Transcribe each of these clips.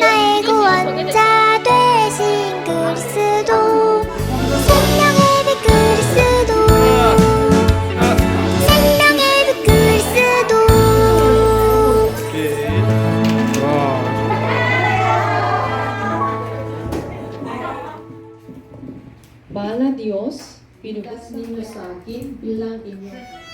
나의 구원자 되신 그리스도 생명의 빛 그리스도 생명의 빛 그리스도 Bala Dios, pinugas ninyo sa akin bilang inyong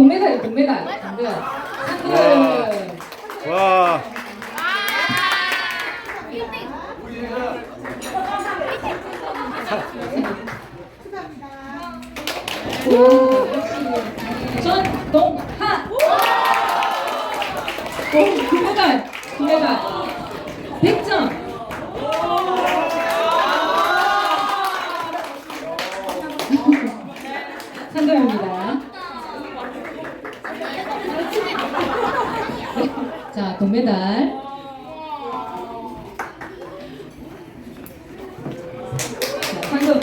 동메달, 동메달, 동메달. 상금. 와. 오, 역시. 전동하. 오, 금메달, 금메달. 100점. 상금입니다. 자, 동메달. 자, 상금.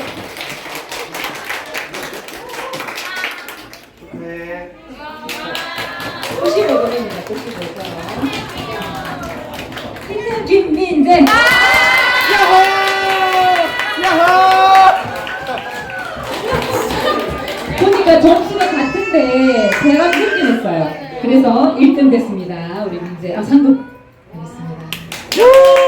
네. 95점입니다. 95점. 김민재. 야호! 야호! 보니까 점수가 같은데 제가 승진했어요. 그래서 1등 됐습니다. 우리 민재. 아, 상금. 알겠습니다.